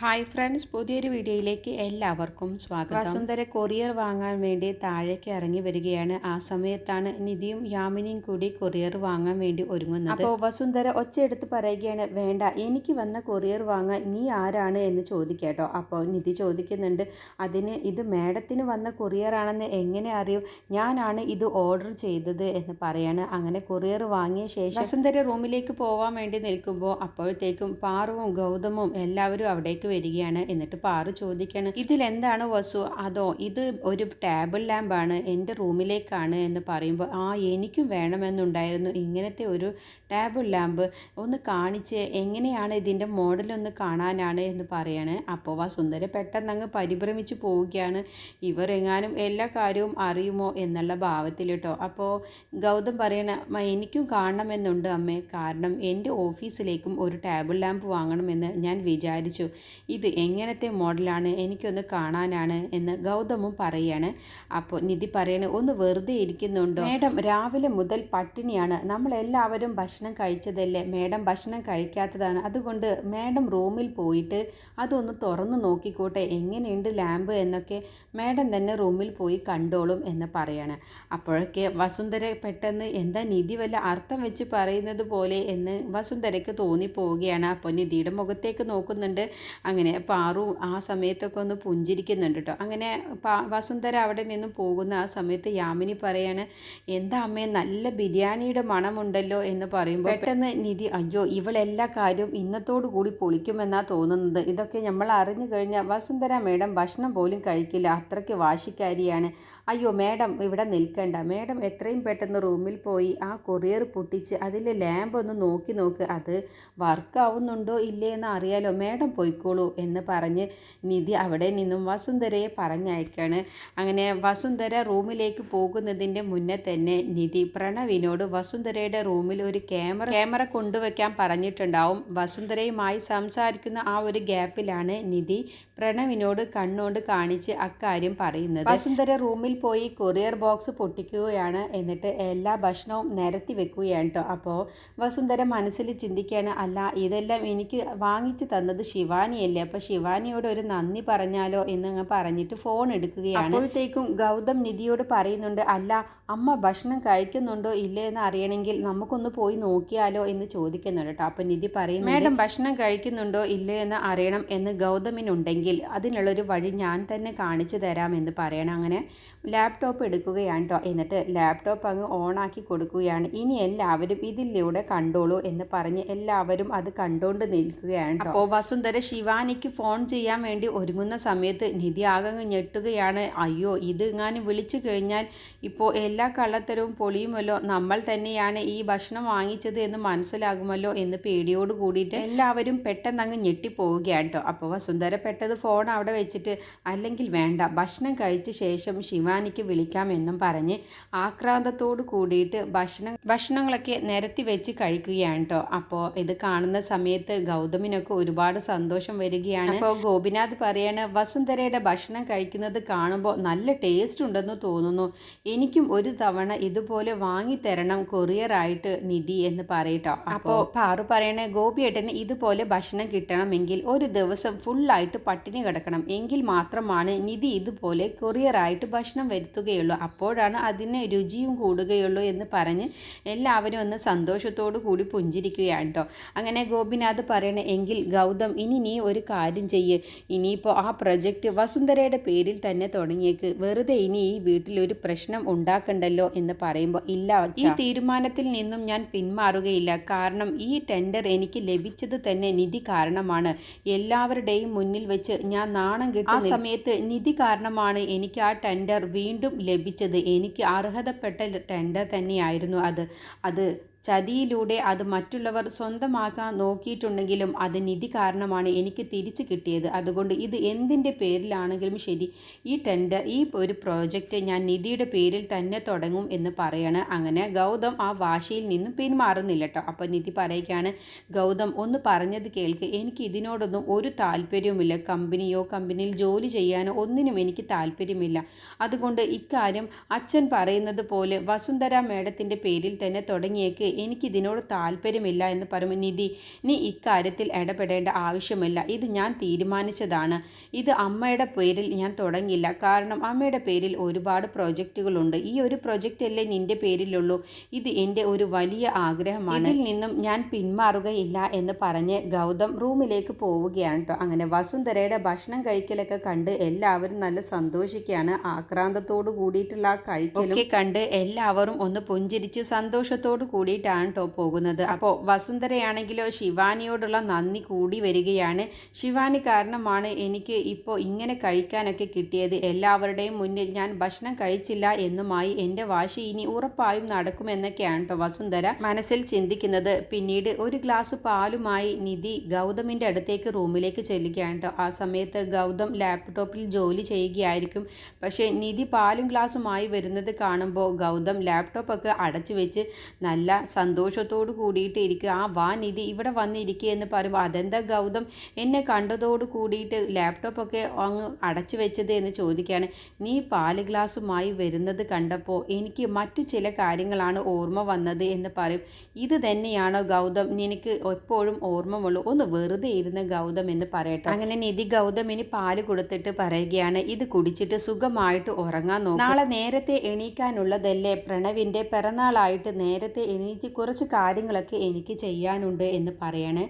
Hi friends പുതിയൊരു വീഡിയോയിലേക്ക് എല്ലാവർക്കും സ്വാഗതം. വസുന്ധര കൊറിയർ വാങ്ങാൻ വേണ്ടി താഴേക്ക് ഇറങ്ങി വരികയാണ്. ആ സമയത്താണ് നിധിയും യാമിനിയും കൂടി കൊറിയർ വാങ്ങാൻ വേണ്ടി ഒരുങ്ങുന്നത്. അപ്പോൾ വസുന്ധര ഒച്ചയെടുത്ത് പറയുകയാണ് വേണ്ട എനിക്ക് വന്ന കൊറിയർ വാങ്ങാൻ നീ ആരാണ്? എന്ന് ചോദിക്കാട്ടോ. അപ്പോൾ നിധി ചോദിക്കുന്നുണ്ട് അതിന് ഇത് മേഡത്തിന് വന്ന കൊറിയർ ആണെന്ന് എങ്ങനെ അറിയും? ഞാനാണ് ഇത് ഓർഡർ ചെയ്തത് എന്ന് പറയാണ്. അങ്ങനെ കൊറിയർ വാങ്ങിയ ശേഷം വസുന്ധര റൂമിലേക്ക് പോകാൻ വേണ്ടി നിൽക്കുമ്പോൾ അപ്പോഴത്തേക്കും പാറുവും ഗൗതമും എല്ലാവരും അവിടേക്ക് വരികയാണ് എന്നിട്ട് പാറു ചോദിക്കാണ് ഇതിലെന്താണ് വസു? അതോ ഇത് ഒരു ടേബിൾ ലാമ്പാണ് എന്റെ റൂമിലേക്കാണ്? എന്ന് പറയുമ്പോൾ ആ എനിക്കും വേണമെന്നുണ്ടായിരുന്നു. ഇങ്ങനത്തെ ഒരു ടേബിൾ ലാമ്പ് ഒന്ന് കാണിച്ച് എങ്ങനെയാണ് ഇതിന്റെ മോഡലൊന്ന് കാണാനാണ്? എന്ന് പറയാണ്. അപ്പോൾ വസുന്ധര പെട്ടെന്ന് അങ്ങ് പരിഭ്രമിച്ച് പോവുകയാണ്. ഇവർ എങ്ങാനും എല്ലാ കാര്യവും അറിയുമോ? എന്നുള്ള ഭാവത്തിൽ കേട്ടോ. അപ്പോൾ ഗൗതം പറയണ "മ, എനിക്കും കാണണമെന്നുണ്ട് അമ്മേ. കാരണം എന്റെ ഓഫീസിലേക്കും ഒരു ടേബിൾ ലാമ്പ് വാങ്ങണമെന്ന് ഞാൻ വിചാരിച്ചു. ഇത് എങ്ങനത്തെ മോഡലാണ് എനിക്കൊന്ന് കാണാനാണ് എന്ന് ഗൗതമും പറയാണ്. അപ്പോൾ നിധി പറയണ ഒന്ന് വെറുതെ ഇരിക്കുന്നുണ്ടോ? മേഡം രാവിലെ മുതൽ പട്ടിണിയാണ്. നമ്മളെല്ലാവരും ഭക്ഷണം കഴിച്ചതല്ലേ? മേഡം ഭക്ഷണം കഴിക്കാത്തതാണ്. അതുകൊണ്ട് മേഡം റൂമിൽ പോയിട്ട് അതൊന്ന് തുറന്നു നോക്കിക്കോട്ടെ. എങ്ങനെയുണ്ട് ലാമ്പ് എന്നൊക്കെ മേഡം തന്നെ റൂമിൽ പോയി കണ്ടോളും എന്ന് പറയാണ്. അപ്പോഴൊക്കെ വസുന്ധര പെട്ടെന്ന് എന്താ നിധി വല്ല അർത്ഥം വെച്ച് പറയുന്നത് പോലെ? എന്ന് വസുന്ധരയ്ക്ക് തോന്നിപ്പോവുകയാണ്. അപ്പോൾ നിധിയുടെ മുഖത്തേക്ക് നോക്കുന്നുണ്ട്. അങ്ങനെ പാറു ആ സമയത്തൊക്കെ ഒന്ന് പുഞ്ചിരിക്കുന്നുണ്ട് കേട്ടോ അങ്ങനെ വസുന്ധര അവിടെ നിന്ന് പോകുന്ന ആ സമയത്ത് യാമിനി പറയാണ് എന്താ അമ്മേ നല്ല ബിരിയാണിയുടെ മണമുണ്ടല്ലോ എന്ന് പറയുമ്പോൾ പെട്ടെന്ന് നിധി അയ്യോ ഇവളെല്ലാ കാര്യവും ഇന്നത്തോടു കൂടി പൊളിക്കുമെന്നാ തോന്നുന്നത്. ഇതൊക്കെ നമ്മൾ അറിഞ്ഞു കഴിഞ്ഞാൽ വസുന്ധര മേഡം ഭക്ഷണം പോലും കഴിക്കില്ല. അത്രയ്ക്ക് വാശിക്കാരിയാണ്. അയ്യോ മേഡം ഇവിടെ നിൽക്കണ്ട. മേഡം എത്രയും പെട്ടെന്ന് റൂമിൽ പോയി ആ കൊറിയർ പൊട്ടിച്ച് അതിലെ ലാമ്പ് ഒന്ന് നോക്കി നോക്ക് അത് വർക്ക് ആവുന്നുണ്ടോ ഇല്ലേ എന്ന് അറിയാലോ. മേഡം പോയിക്കോളൂ. എന്ന് പറഞ്ഞ് നിധി അവിടെ നിന്നും വസുന്ധരയെ പറഞ്ഞയക്കാണ്. അങ്ങനെ വസുന്ധര റൂമിലേക്ക് പോകുന്നതിന്റെ മുന്നേ തന്നെ നിധി പ്രണവിനോട് വസുന്ധരയുടെ റൂമിൽ ഒരു ക്യാമറ ക്യാമറ കൊണ്ടുവയ്ക്കാൻ പറഞ്ഞിട്ടുണ്ടാവും. വസുന്ധരയുമായി സംസാരിക്കുന്ന ആ ഒരു ഗ്യാപ്പിലാണ് നിധി പ്രണവിനോട് കണ്ണുകൊണ്ട് കാണിച്ച് അക്കാര്യം പറയുന്നത്. വസുന്ധര റൂമിൽ പോയി കൊറിയർ ബോക്സ് പൊട്ടിക്കുകയാണ് എന്നിട്ട് എല്ലാ ഭക്ഷണവും നിരത്തി വെക്കുകയാണ് കേട്ടോ. അപ്പോൾ വസുന്ധര മനസ്സിൽ ചിന്തിക്കുകയാണ് അല്ല ഇതെല്ലാം എനിക്ക് വാങ്ങിച്ചു തന്നത് ശിവാനിയല്ലേ? അപ്പോൾ ശിവാനിയോട് ഒരു നന്ദി പറഞ്ഞാലോ എന്നങ്ങ് പറഞ്ഞിട്ട് ഫോൺ എടുക്കുകയാണ്. അപ്പോഴത്തേക്കും ഗൗതം നിധിയോട് പറയുന്നുണ്ട് അല്ല അമ്മ ഭക്ഷണം കഴിക്കുന്നുണ്ടോ ഇല്ലേ എന്ന് അറിയണമെങ്കിൽ നമുക്കൊന്ന് പോയി നോക്കിയാലോ എന്ന് ചോദിക്കുന്നുണ്ട് കേട്ടോ. അപ്പോൾ നിധി പറയുന്നു മേഡം ഭക്ഷണം കഴിക്കുന്നുണ്ടോ ഇല്ലേ എന്ന് അറിയണം എന്ന് ഗൗതമിനുണ്ടെങ്കിൽ അതിനുള്ളൊരു വഴി ഞാൻ തന്നെ കാണിച്ചു തരാം എന്ന് പറയണം. അങ്ങനെ ലാപ്ടോപ്പ് എടുക്കുകയാണ് കേട്ടോ എന്നിട്ട് ലാപ്ടോപ്പ് അങ്ങ് ഓണാക്കി കൊടുക്കുകയാണ്. ഇനി എല്ലാവരും ഇതിലൂടെ കണ്ടോളൂ എന്ന് പറഞ്ഞ് എല്ലാവരും അത് കണ്ടുകൊണ്ട് നിൽക്കുകയാണ്. അപ്പോൾ വസുന്ധര ശിവാനിക്ക് ഫോൺ ചെയ്യാൻ വേണ്ടി ഒരുങ്ങുന്ന സമയത്ത് നിധി ആകെ ഞെട്ടുകയാണ്. അയ്യോ ഇത് ഇങ്ങാനും വിളിച്ചു കഴിഞ്ഞാൽ ഇപ്പോൾ എല്ലാ കള്ളത്തരവും പൊളിയുമല്ലോ? നമ്മൾ തന്നെയാണ് ഈ ഭക്ഷണം വാങ്ങിച്ചത് എന്ന് മനസ്സിലാകുമല്ലോ എന്ന് പേടിയോട് കൂടിയിട്ട് എല്ലാവരും പെട്ടെന്ന് അങ്ങ് ഞെട്ടിപ്പോവുകയാണ് കേട്ടോ. അപ്പോൾ വസുന്ധര പെട്ടത് ഫോൺ അവിടെ വെച്ചിട്ട് അല്ലെങ്കിൽ വേണ്ട ഭക്ഷണം കഴിച്ച ശേഷം ശിവാനിക്ക് വിളിക്കാമെന്നും പറഞ്ഞ് ആക്രാന്തത്തോട് കൂടിയിട്ട് ഭക്ഷണം ഭക്ഷണങ്ങളൊക്കെ നിരത്തി വെച്ച് കഴിക്കുകയാണ് കേട്ടോ. അപ്പോൾ ഇത് കാണുന്ന സമയത്ത് ഗൗതമിനൊക്കെ ഒരുപാട് സന്തോഷം വരികയാണ്. അപ്പോൾ ഗോപിനാഥ് പറയാണ് വസുന്ധരയുടെ ഭക്ഷണം കഴിക്കുന്നത് കാണുമ്പോൾ നല്ല ടേസ്റ്റ് ഉണ്ടെന്ന് തോന്നുന്നു. എനിക്കും ഒരു തവണ ഇതുപോലെ വാങ്ങി തരണം കൊറിയർ ആയിട്ട് നിധി എന്ന് പറയട്ടോ. അപ്പോൾ പാറു പറയണേ ഗോപിയേട്ടന് ഇതുപോലെ ഭക്ഷണം കിട്ടണമെങ്കിൽ ഒരു ദിവസം ഫുള്ളായിട്ട് പട്ടിണി കിടക്കണം. എങ്കിൽ മാത്രമാണ് നിധി ഇതുപോലെ കൊറിയറായിട്ട് ഭക്ഷണം വരുത്തുകയുള്ളൂ. അപ്പോഴാണ് അതിന് രുചിയും കൂടുകയുള്ളൂ എന്ന് പറഞ്ഞ് എല്ലാവരും ഒന്ന് സന്തോഷത്തോടു കൂടി പുഞ്ചിരിക്കുകയാണ് കേട്ടോ അങ്ങനെ ഗോപിനാഥ് പറയണേ എങ്കിൽ ഗൗതം ഇനി നീ ഒരു കാര്യം ചെയ്യ്. ഇനിയിപ്പോൾ ആ പ്രൊജക്റ്റ് വസുന്ധരയുടെ പേരിൽ തന്നെ തുടങ്ങിയേക്ക്. വെറുതെ ഇനി ഈ വീട്ടിൽ ഒരു പ്രശ്നം ഉണ്ടാക്കണ്ടല്ലോ എന്ന് പറയുമ്പോൾ ഇല്ല ഈ തീരുമാനത്തിൽ നിന്നും ഞാൻ പിന്മാറുകയില്ല. കാരണം ഈ ടെൻഡർ എനിക്ക് ലഭിച്ചത് തന്നെ നിധി കാരണമാണ്. എല്ലാവരുടെയും മുന്നിൽ വെച്ച് ഞാൻ നാണം കിട്ടും ആ സമയത്ത് നിധി കാരണമാണ് എനിക്ക് ആ ടെൻഡർ വീണ്ടും ലഭിച്ചത്. എനിക്ക് അർഹതപ്പെട്ട ടെൻഡർ തന്നെയായിരുന്നു അത്. അത് ചതിയിലൂടെ അത് മറ്റുള്ളവർ സ്വന്തമാക്കാൻ നോക്കിയിട്ടുണ്ടെങ്കിലും അത് നിധി കാരണമാണ് എനിക്ക് തിരിച്ചു കിട്ടിയത്. അതുകൊണ്ട് ഇത് എന്തിന്റെ പേരിലാണെങ്കിലും ശരി ഈ ടെൻഡർ ഈ ഒരു പ്രോജക്റ്റ് ഞാൻ നിധിയുടെ പേരിൽ തന്നെ തുടങ്ങും എന്ന് പറയാണ്. അങ്ങനെ ഗൗതം ആ വാശിയിൽ നിന്നും പിന്മാറുന്നില്ല കേട്ടോ. അപ്പോൾ നിധി പറയുകയാണ് ഗൗതം ഒന്ന് പറഞ്ഞത് കേൾക്ക്. എനിക്ക് ഇതിനോടൊന്നും ഒരു താല്പര്യവുമില്ല. കമ്പനിയോ കമ്പനിയിൽ ജോലി ചെയ്യാനോ ഒന്നിനും എനിക്ക് താല്പര്യമില്ല. അതുകൊണ്ട് ഇക്കാര്യം അച്ഛൻ പറയുന്നത് പോലെ വസുന്ധര മേഡത്തിന്റെ പേരിൽ തന്നെ തുടങ്ങിയേക്ക്. എനിക്കിതിനോട് താല്പര്യമില്ല എന്ന് പറയുമ്പോൾ നിധി നീ ഇക്കാര്യത്തിൽ ഇടപെടേണ്ട ആവശ്യമില്ല. ഇത് ഞാൻ തീരുമാനിച്ചതാണ്. ഇത് അമ്മയുടെ പേരിൽ ഞാൻ തുടങ്ങില്ല കാരണം അമ്മയുടെ പേരിൽ ഒരുപാട് പ്രോജക്റ്റുകളുണ്ട്. ഈ ഒരു പ്രൊജക്റ്റ് അല്ലേ നിന്റെ പേരിലുള്ളൂ. ഇത് എന്റെ ഒരു വലിയ ആഗ്രഹമാണ്. ഇതിൽ നിന്നും ഞാൻ പിന്മാറുകയില്ല എന്ന് പറഞ്ഞ് ഗൗതം റൂമിലേക്ക് പോവുകയാണ് കേട്ടോ. അങ്ങനെ വസുന്ധരയുടെ ഭക്ഷണം കഴിക്കലൊക്കെ കണ്ട് എല്ലാവരും നല്ല സന്തോഷിക്കുകയാണ്. ആക്രാന്തത്തോട് കൂടിയിട്ടുള്ള ആ കഴിക്കലും കണ്ട് എല്ലാവരും ഒന്ന് പുഞ്ചിരിച്ച് സന്തോഷത്തോട് കൂടിയിട്ടാണ് കേട്ടോ പോകുന്നത്. അപ്പോൾ വസുന്ധരയാണെങ്കിലോ ശിവാനിയോടുള്ള നന്ദി കൂടി വരികയാണ്. ശിവാനി കാരണമാണ് എനിക്ക് ഇപ്പോൾ ഇങ്ങനെ കഴിക്കാനൊക്കെ കിട്ടിയത്. എല്ലാവരുടെയും മുന്നിൽ ഞാൻ ഭക്ഷണം കഴിച്ചില്ല എന്നുമായി എന്റെ വാശി ഇനി ഉറപ്പായും നടക്കുമെന്നൊക്കെയാണ് കേട്ടോ വസുന്ധര മനസ്സിൽ ചിന്തിക്കുന്നത്. പിന്നീട് ഒരു ഗ്ലാസ് പാലുമായി നിധി ഗൗതമിന്റെ അടുത്തേക്ക് റൂമിലേക്ക് ചെല്ലുകയാണ് കേട്ടോ ആ സമയത്ത് ഗൗതം ലാപ്ടോപ്പിൽ ജോലി ചെയ്യുകയായിരിക്കും. പക്ഷേ നിധി പാലും ഗ്ലാസുമായി വരുന്നത് കാണുമ്പോൾ ഗൗതം ലാപ്ടോപ്പൊക്കെ അടച്ചു വെച്ച് നല്ല സന്തോഷത്തോട് കൂടിയിട്ട് ഇരിക്കുക ആ വാ നിധി ഇവിടെ വന്നിരിക്കുക എന്ന് പറയുമ്പോൾ അതെന്താ ഗൗതം? എന്നെ കണ്ടതോട് കൂടിയിട്ട് ലാപ്ടോപ്പൊക്കെ അങ്ങ് അടച്ചു വെച്ചത് എന്ന് ചോദിക്കുകയാണ് നീ പാൽ ഗ്ലാസ്സുമായി വരുന്നത് കണ്ടപ്പോൾ എനിക്ക് മറ്റു ചില കാര്യങ്ങളാണ് ഓർമ്മ വന്നത് എന്ന് പറയും. ഇത് തന്നെയാണോ ഗൗതം? നിനക്ക് എപ്പോഴും ഓർമ്മമുള്ളൂ ഒന്ന് വെറുതെ ഇരുന്ന് ഗൗതം എന്ന് പറയട്ടെ. അങ്ങനെ നിധി ഗൗതം ഇനി പാൽ കൊടുത്തിട്ട് പറയുകയാണ്. ഇത് കുടിച്ചിട്ട് സുഖമായിട്ട് ഉറങ്ങാൻ നോക്കും. നാളെ നേരത്തെ എണീക്കാനുള്ളതല്ലേ പ്രണവിന്റെ പിറന്നാളായിട്ട് നേരത്തെ എണീറ്റ് കുറച്ച് കാര്യങ്ങളൊക്കെ എനിക്ക് ചെയ്യാനുണ്ട് എന്ന് പറയണേ.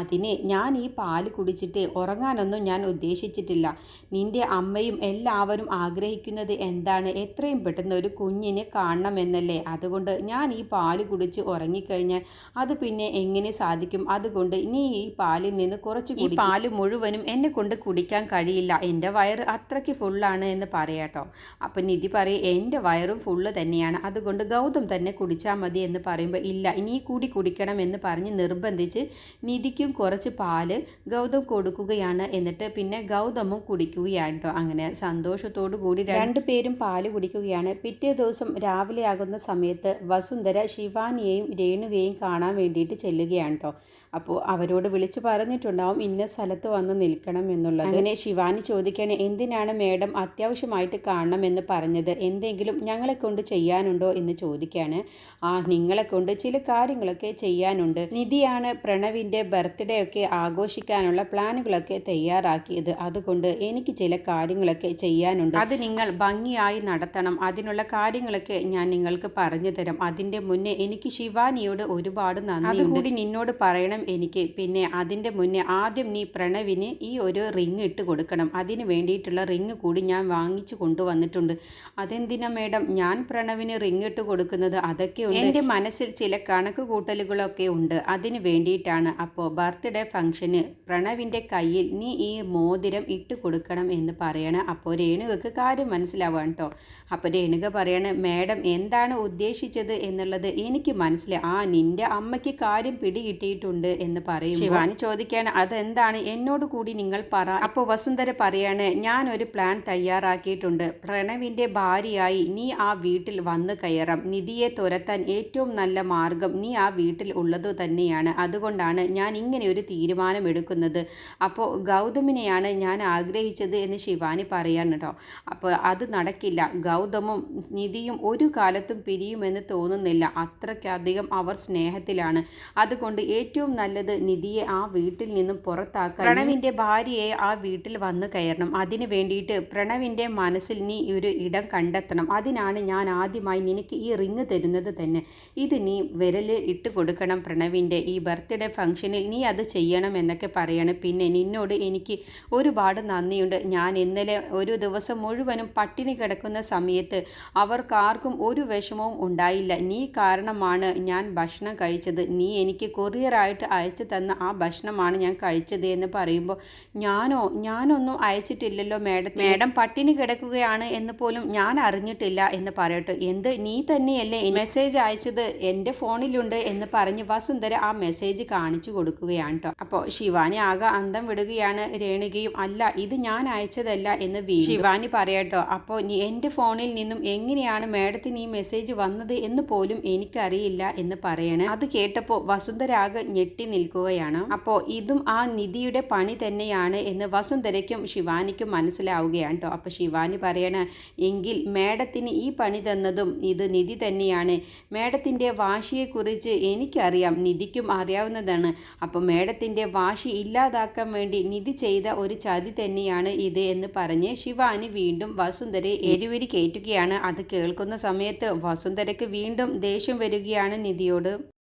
അതിന് ഞാൻ ഈ പാൽ കുടിച്ചിട്ട് ഉറങ്ങാനൊന്നും ഞാൻ ഉദ്ദേശിച്ചിട്ടില്ല. നിന്റെ അമ്മയും എല്ലാവരും ആഗ്രഹിക്കുന്നത് എന്താണ്? എത്രയും പെട്ടെന്ന് ഒരു കുഞ്ഞിനെ കാണണമെന്നല്ലേ? അതുകൊണ്ട് ഞാൻ ഈ പാൽ കുടിച്ച് ഉറങ്ങിക്കഴിഞ്ഞാൽ അത് പിന്നെ എങ്ങനെ സാധിക്കും? അതുകൊണ്ട് നീ ഈ പാലിൽ നിന്ന് കുറച്ച് ഈ പാൽ മുഴുവനും എന്നെ കൊണ്ട് കുടിക്കാൻ കഴിയില്ല. എന്റെ വയറ് അത്രയ്ക്ക് ഫുള്ളാണ് എന്ന് പറയാട്ടോ. അപ്പം നിധി പറയും എന്റെ വയറും ഫുള്ള് തന്നെയാണ്. അതുകൊണ്ട് ഗൗതം തന്നെ കുടിച്ചാൽ മതി എന്ന് പറയുമ്പോൾ ഇല്ല. ഇനി കൂടി കുടിക്കണമെന്ന് പറഞ്ഞ് നിർബന്ധിച്ച് നിധിക്കും കുറച്ച് പാൽ ഗൗതം കൊടുക്കുകയാണ്. എന്നിട്ട് പിന്നെ ഗൗതമും കുടിക്കുകയാണ് കേട്ടോ അങ്ങനെ സന്തോഷത്തോടു കൂടി രണ്ടുപേരും പാൽ കുടിക്കുകയാണ്. പിറ്റേ ദിവസം രാവിലെ ആകുന്ന സമയത്ത് വസുന്ധര ശിവാനിയെയും രേണുകയും കാണാൻ വേണ്ടിയിട്ട് ചെല്ലുകയാണ് കേട്ടോ അപ്പോൾ അവരോട് വിളിച്ചു പറഞ്ഞിട്ടുണ്ടാവും ഇന്ന സ്ഥലത്ത് വന്ന് നിൽക്കണം എന്നുള്ളത്. അങ്ങനെ ശിവാനി ചോദിക്കുകയാണ് എന്തിനാണ് മേഡം അത്യാവശ്യമായിട്ട് കാണണം എന്ന് പറഞ്ഞത്? എന്തെങ്കിലും ഞങ്ങളെ കൊണ്ട് ചെയ്യാനുണ്ടോ? എന്ന് ചോദിക്കുകയാണ്. ആ നിങ്ങളെ കൊണ്ട് ചില കാര്യങ്ങളൊക്കെ ചെയ്യാനുണ്ട്. നിധിയാണ് പ്രണവിന്റെ ബർത്ത്ഡേ ഒക്കെ ആഘോഷിക്കാനുള്ള പ്ലാനുകളൊക്കെ തയ്യാറാക്കിയത്. അതുകൊണ്ട് എനിക്ക് ചില കാര്യങ്ങളൊക്കെ ചെയ്യാനുണ്ട്. അത് നിങ്ങൾ ഭംഗിയായി നടത്തണം. അതിനുള്ള കാര്യങ്ങളൊക്കെ ഞാൻ നിങ്ങൾക്ക് പറഞ്ഞു തരാം. അതിന്റെ മുന്നേ എനിക്ക് ശിവാനിയോട് ഒരുപാട് നന്ദി അതുകൂടി നിന്നോട് പറയണം എനിക്ക്. പിന്നെ അതിന്റെ മുന്നേ ആദ്യം നീ പ്രണവിന് ഈ ഒരു റിങ് ഇട്ട് കൊടുക്കണം. അതിന് വേണ്ടിയിട്ടുള്ള റിങ് കൂടി ഞാൻ വാങ്ങിച്ചു കൊണ്ടുവന്നിട്ടുണ്ട്. അതെന്തിനാ മേഡം? ഞാൻ പ്രണവിന് റിങ് ഇട്ട് കൊടുക്കുന്നത് അതൊക്കെ എന്റെ മനസ്സിൽ ചില കണക്ക് കൂട്ടലുകളൊക്കെ ഉണ്ട്. അതിന് വേണ്ടിയിട്ടാണ് അപ്പോൾ ബർത്ത്ഡേ ഫംഗ്ഷന് പ്രണവിന്റെ കയ്യിൽ നീ ഈ മോതിരം ഇട്ട് കൊടുക്കണം എന്ന് പറയണം. അപ്പോൾ രേണുകക്ക് കാര്യം മനസ്സിലാവാണ് കേട്ടോ അപ്പോൾ രേണുക പറയണം മാഡം എന്താണ് ഉദ്ദേശിച്ചത് എന്നുള്ളത് എനിക്ക് മനസ്സിലായി. ആ നിന്റെ അമ്മയ്ക്ക് കാര്യം പിടികിട്ടിയിട്ടുണ്ട് എന്ന് പറയും ശിവാനി ചോദിക്കുകയാണ് അതെന്താണ്? എന്നോട് കൂടി നിങ്ങൾ പറ. അപ്പോൾ വസുന്ധര പറയാണ് ഞാൻ ഒരു പ്ലാൻ തയ്യാറാക്കിയിട്ടുണ്ട്. പ്രണവിന്റെ ഭാര്യയായി നീ ആ വീട്ടിൽ വന്നു കയറാം. നിധിയെ തുരത്താൻ ഏറ്റവും നല്ല മാർഗം നീ ആ വീട്ടിൽ ഉള്ളത് തന്നെയാണ്. അതുകൊണ്ടാണ് ഞാൻ ഇങ്ങനെ ഒരു തീരുമാനം എടുക്കുന്നത്. അപ്പോൾ ഗൗതമിനെയാണ് ഞാൻ ആഗ്രഹിച്ചത് എന്ന് ശിവാനി പറയാണ് കേട്ടോ. അപ്പോൾ അത് നടക്കില്ല. ഗൗതമും നിധിയും ഒരു കാലത്തും പിരിയുമെന്ന് തോന്നുന്നില്ല. അത്രയ്ക്കധികം അവർ സ്നേഹത്തിലാണ്. അതുകൊണ്ട് ഏറ്റവും നല്ലത് നിധിയെ ആ വീട്ടിൽ നിന്നും പുറത്താക്കാൻ പ്രണവിന്റെ ഭാര്യയെ ആ വീട്ടിൽ വന്നു കയറണം. അതിനു വേണ്ടിയിട്ട് പ്രണവിന്റെ മനസ്സിൽ നീ ഒരു ഇടം കണ്ടെത്തണം. അതിനാണ് ഞാൻ ആദ്യമായി നിനക്ക് ഈ റിങ് തരുന്നത് തന്നെ. ഇത് നീ വിരലിൽ ഇട്ട് കൊടുക്കണം പ്രണവിന്റെ ഈ ബർത്ത്ഡേ ഫംഗ്ഷനിൽ നീ അത് ചെയ്യണം എന്നൊക്കെ പറയണം. പിന്നെ നിന്നോട് എനിക്ക് ഒരുപാട് നന്ദിയുണ്ട്. ഞാൻ ഇന്നലെ ഒരു ദിവസം മുഴുവനും പട്ടിണി കിടക്കുന്ന സമയത്ത് അവർക്കാർക്കും ഒരു വിഷമവും ഉണ്ടായില്ല. നീ കാരണമാണ് ഞാൻ ഭക്ഷണം കഴിച്ചത്. നീ എനിക്ക് കൊറിയറായിട്ട് അയച്ചു തന്ന ആ ഭക്ഷണമാണ് ഞാൻ കഴിച്ചത് എന്ന് പറയുമ്പോൾ ഞാനോ ഞാനൊന്നും അയച്ചിട്ടില്ലല്ലോ മേഡം. മേഡം പട്ടിണി കിടക്കുകയാണ് എന്ന് പോലും ഞാൻ അറിഞ്ഞിട്ടില്ല എന്ന് പറയട്ടെ. എന്ത്? നീ തന്നെയല്ലേ മെസ്സേജ് അയച്ചത് എന്റെ ഫോണിലുണ്ട് എന്ന് പറഞ്ഞ് വസുന്ധര ആ മെസ്സേജ് കാണിച്ചു കൊടുക്കുകയാണ് കേട്ടോ അപ്പോൾ ശിവാനി ആകെ അന്തം വിടുകയാണ് രേണുകയും അല്ല ഇത് ഞാൻ അയച്ചതല്ല എന്ന് വീ ശിവാനി പറയട്ടോ അപ്പോൾ നീ എന്റെ ഫോണിൽ നിന്നും എങ്ങനെയാണ് മേഡത്തിന് ഈ മെസ്സേജ് വന്നത് എന്ന് പോലും എനിക്കറിയില്ല എന്ന് പറയണേ. അത് കേട്ടപ്പോൾ വസുന്ധര ആകെ ഞെട്ടി നിൽക്കുകയാണ്. അപ്പോൾ ഇതും ആ നിധിയുടെ പണി തന്നെയാണ് എന്ന് വസുന്ധരയ്ക്കും ശിവാനിക്കും മനസ്സിലാവുകയാണ് കേട്ടോ അപ്പോൾ ശിവാനി പറയണ എങ്കിൽ മേഡത്തിന് ഈ പണി തന്നതും ഇത് നിധി തന്നെയാണ്. മേഡത്തിന്റെ വാശിയെക്കുറിച്ച് എനിക്കറിയാം. നിധിക്കും അറിയാവുന്നതാണ്. അപ്പോൾ മേഡത്തിന്റെ വാശി ഇല്ലാതാക്കാൻ വേണ്ടി നിധി ചെയ്ത ഒരു ചതി തന്നെയാണ് ഇത് എന്ന് പറഞ്ഞ് ശിവാനി വീണ്ടും വസുന്ധരയെ എരിവരി കയറ്റുകയാണ്. അത് കേൾക്കുന്ന സമയത്ത് വസുന്ധരയ്ക്ക് വീണ്ടും ദേഷ്യം വരികയാണ് നിധിയോട്.